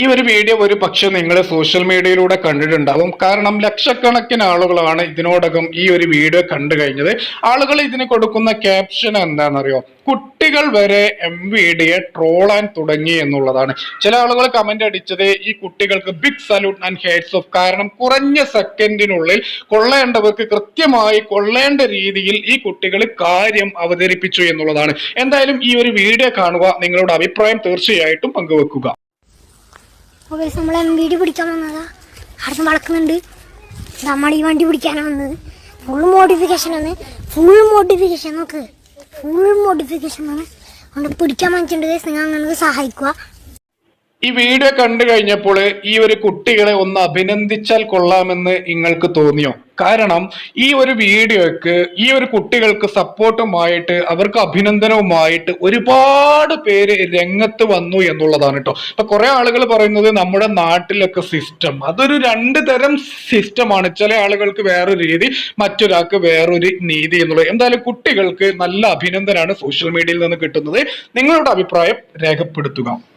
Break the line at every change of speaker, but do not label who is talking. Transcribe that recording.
ഈ ഒരു വീഡിയോ ഒരു പക്ഷെ നിങ്ങൾ സോഷ്യൽ മീഡിയയിലൂടെ കണ്ടിട്ടുണ്ടാവും. കാരണം ലക്ഷക്കണക്കിന് ആളുകളാണ് ഇതിനോടകം ഈ ഒരു വീഡിയോ കണ്ടു കഴിഞ്ഞത്. ആളുകൾ ഇതിന് കൊടുക്കുന്ന ക്യാപ്ഷൻ എന്താണെന്നറിയോ? കുട്ടികൾ വരെ എം വി ഡിയെ ട്രോളാൻ തുടങ്ങി എന്നുള്ളതാണ്. ചില ആളുകൾ കമന്റ് അടിച്ചത് ഈ കുട്ടികൾക്ക് big salute and hats off കാരണം കുറഞ്ഞ സെക്കൻഡിനുള്ളിൽ കൊള്ളേണ്ടവർക്ക് കൃത്യമായി കൊള്ളേണ്ട രീതിയിൽ ഈ കുട്ടികൾ കാര്യം അവതരിപ്പിച്ചു എന്നുള്ളതാണ്. എന്തായാലും ഈ ഒരു വീഡിയോ കാണുക നിങ്ങളുടെ അഭിപ്രായം തീർച്ചയായിട്ടും പങ്കുവെക്കുക.
ഓക്കെ നമ്മൾ എം വി പിടിക്കാൻ വന്നതാ. അടുത്ത് വളക്കുന്നുണ്ട് നമ്മൾ ഈ വണ്ടി പിടിക്കാനാണ് വന്നത്. ഫുൾ മോഡിഫിക്കേഷൻ ആണ്. ഫുൾ മോഡിഫിക്കേഷൻ നോക്ക്. ഫുൾ മോഡിഫിക്കേഷൻ ആണ്. അതുകൊണ്ട് പിടിക്കാൻ വാങ്ങിച്ചിട്ടുണ്ട്. നിങ്ങൾ അങ്ങനെ സഹായിക്കുക
ഈ വീഡിയോ കണ്ടു കഴിഞ്ഞപ്പോൾ ഈ ഒരു കുട്ടികളെ ഒന്ന് അഭിനന്ദിച്ചാൽ കൊള്ളാമെന്ന് നിങ്ങൾക്ക് തോന്നിയോ? കാരണം ഈ ഒരു വീഡിയോക്ക് ഈ ഒരു കുട്ടികൾക്ക് സപ്പോർട്ടുമായിട്ട് അവർക്ക് അഭിനന്ദനവുമായിട്ട് ഒരുപാട് പേര് രംഗത്ത് വന്നു എന്നുള്ളതാണ് കേട്ടോ. ഇപ്പൊ കുറെ ആളുകൾ പറയുന്നത് നമ്മുടെ നാട്ടിലൊക്കെ സിസ്റ്റം അതൊരു രണ്ട് തരം സിസ്റ്റമാണ് ചില ആളുകൾക്ക് വേറൊരു രീതി മറ്റൊരാൾക്ക് വേറൊരു നീതി എന്നുള്ളത്. എന്തായാലും കുട്ടികൾക്ക് നല്ല അഭിനന്ദനാണ് സോഷ്യൽ മീഡിയയിൽ നിന്ന് കിട്ടുന്നത്. നിങ്ങളുടെ അഭിപ്രായം രേഖപ്പെടുത്തുക.